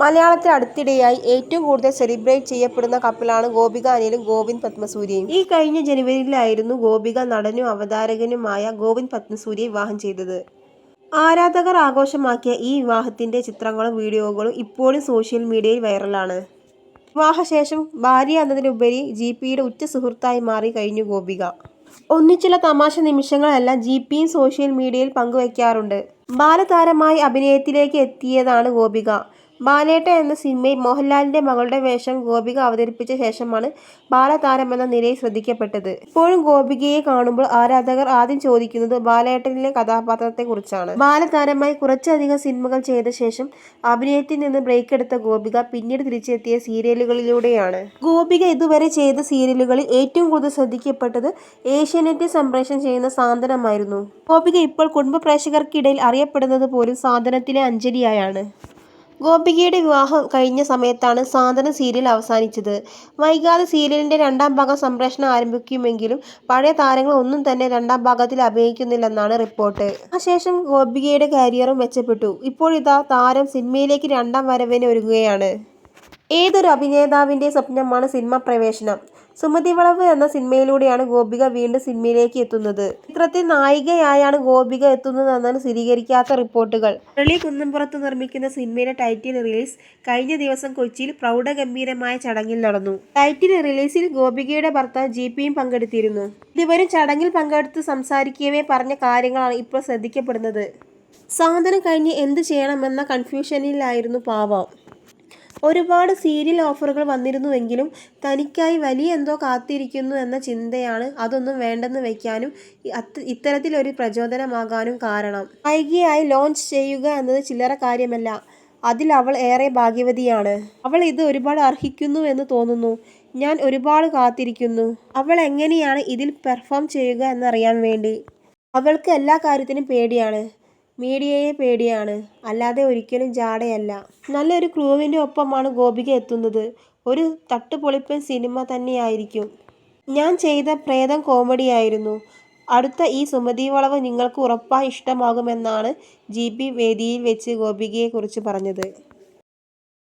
മലയാളത്തിൽ അടുത്തിടെയായി ഏറ്റവും കൂടുതൽ സെലിബ്രേറ്റ് ചെയ്യപ്പെടുന്ന കപ്പിളാണ് ഗോപിക അനിലും ഗോവിന്ദ് പത്മസൂര്യയും. ഈ കഴിഞ്ഞ ജനുവരിയിലായിരുന്നു ഗോപിക നടനും അവതാരകനുമായ ഗോവിന്ദ് പത്മസൂര്യയെ വിവാഹം ചെയ്തത്. ആരാധകർ ആഘോഷമാക്കിയ ഈ വിവാഹത്തിന്റെ ചിത്രങ്ങളും വീഡിയോകളും ഇപ്പോഴും സോഷ്യൽ മീഡിയയിൽ വൈറലാണ്. വിവാഹശേഷം ഭാര്യ എന്നതിനുപരി ജി പിയുടെ ഉറ്റ സുഹൃത്തായി മാറി കഴിഞ്ഞു ഗോപിക. ഒന്നിച്ചുള്ള തമാശ നിമിഷങ്ങളെല്ലാം ജി പിയും സോഷ്യൽ മീഡിയയിൽ പങ്കുവയ്ക്കാറുണ്ട് ബാലതാരമായി അഭിനയത്തിലേക്ക് എത്തിയതാണ് ഗോപിക. ബാലേട്ടൻ എന്ന സിനിമയിൽ മോഹൻലാലിന്റെ മകളുടെ വേഷം ഗോപിക അവതരിപ്പിച്ച ശേഷമാണ് ബാലതാരം എന്ന നിലയിൽ ശ്രദ്ധിക്കപ്പെട്ടത്. ഇപ്പോഴും ഗോപികയെ കാണുമ്പോൾ ആരാധകർ ആദ്യം ചോദിക്കുന്നത് ബാലേട്ടനിലെ കഥാപാത്രത്തെക്കുറിച്ചാണ്. ബാലതാരമായി കുറച്ചധികം സിനിമകൾ ചെയ്ത ശേഷം അഭിനയത്തിൽ നിന്ന് ബ്രേക്ക് എടുത്ത ഗോപിക പിന്നീട് തിരിച്ചെത്തിയ സീരിയലുകളിലൂടെയാണ്. ഗോപിക ഇതുവരെ ചെയ്ത സീരിയലുകളിൽ ഏറ്റവും കൂടുതൽ ശ്രദ്ധിക്കപ്പെട്ടത് ഏഷ്യാനെറ്റ് സംപ്രേഷണം ചെയ്യുന്ന സാന്ത്വനമായിരുന്നു. ഗോപിക ഇപ്പോൾ കുടുംബ പ്രേക്ഷകർക്കിടയിൽ അറിയപ്പെടുന്നത് പോലും സാന്ത്വനത്തിലെ അഞ്ജലിയായാണ്. ഗോപികയുടെ വിവാഹം കഴിഞ്ഞ സമയത്താണ് സാന്ത്വന സീരിയൽ അവസാനിച്ചത്. വൈകാതെ സീരിയലിന്റെ രണ്ടാം ഭാഗം സംപ്രേഷണം ആരംഭിക്കുമെങ്കിലും പഴയ താരങ്ങൾ ഒന്നും തന്നെ രണ്ടാം ഭാഗത്തിൽ അഭിനയിക്കുന്നില്ലെന്നാണ് റിപ്പോർട്ട്. ആ ശേഷം ഗോപികയുടെ കരിയറും മെച്ചപ്പെട്ടു. ഇപ്പോഴിതാ താരം സിനിമയിലേക്ക് രണ്ടാം വരവിന് ഒരുങ്ങുകയാണ്. ഏതൊരു അഭിനേതാവിന്റെ സ്വപ്നമാണ് സിനിമ പ്രവേശനം. സുമതിവളവ് എന്ന സിനിമയിലൂടെയാണ് ഗോപിക വീണ്ടും സിനിമയിലേക്ക് എത്തുന്നത്. ചിത്രത്തിൽ നായികയായാണ് ഗോപിക എത്തുന്നതെന്നാണ് സ്ഥിരീകരിക്കാത്ത റിപ്പോർട്ടുകൾ. മുരളി കുന്നംപുറത്ത് നിർമ്മിക്കുന്ന സിനിമയുടെ ടൈറ്റിൽ റിലീസ് കഴിഞ്ഞ ദിവസം കൊച്ചിയിൽ പ്രൗഢഗംഭീരമായ ചടങ്ങിൽ നടന്നു. ടൈറ്റിൽ റിലീസിൽ ഗോപികയുടെ ഭർത്താവ് ജി പിയും പങ്കെടുത്തിരുന്നു. ഇരുവരും ചടങ്ങിൽ പങ്കെടുത്ത് സംസാരിക്കവേ പറഞ്ഞ കാര്യങ്ങളാണ് ഇപ്പോൾ ശ്രദ്ധിക്കപ്പെടുന്നത്. സാന്ത്വനം കഴിഞ്ഞ് എന്ത് ചെയ്യണമെന്ന കൺഫ്യൂഷനിലായിരുന്നു പാവം. ഒരുപാട് സീരിയൽ ഓഫറുകൾ വന്നിരുന്നുവെങ്കിലും തനിക്കായി വലിയ എന്തോ കാത്തിരിക്കുന്നു എന്ന ചിന്തയാണ് അതൊന്നും വേണ്ടെന്ന് വെക്കാനും ഇത്തരത്തിലൊരു പ്രചോദനമാകാനും കാരണം. വൈകിയായി ലോഞ്ച് ചെയ്യുക എന്നത് ചില്ലറ കാര്യമല്ല. അതിൽ അവൾ ഏറെ ഭാഗ്യവതിയാണ്. അവൾ ഇത് ഒരുപാട് അർഹിക്കുന്നു എന്ന് തോന്നുന്നു. ഞാൻ ഒരുപാട് കാത്തിരിക്കുന്നു അവൾ എങ്ങനെയാണ് ഇതിൽ പെർഫോം ചെയ്യുക എന്നറിയാൻ വേണ്ടി. അവൾക്ക് എല്ലാ കാര്യത്തിനും പേടിയാണ്. മീഡിയയെ പേടിയാണ്. അല്ലാതെ ഒരിക്കലും ജാടയല്ല. നല്ലൊരു ക്രൂവിന്റെ ഒപ്പമാണ് ഗോപിക എത്തുന്നത്. ഒരു തട്ടുപൊളിപ്പൻ സിനിമ തന്നെയായിരിക്കും. ഞാൻ ചെയ്ത പ്രേതം കോമഡിയായിരുന്നു. അടുത്ത ഈ സുമതി വളവ് നിങ്ങൾക്ക് ഉറപ്പായി ഇഷ്ടമാകുമെന്നാണ് ജി പി വേദിയിൽ വെച്ച് ഗോപികയെക്കുറിച്ച് പറഞ്ഞത്.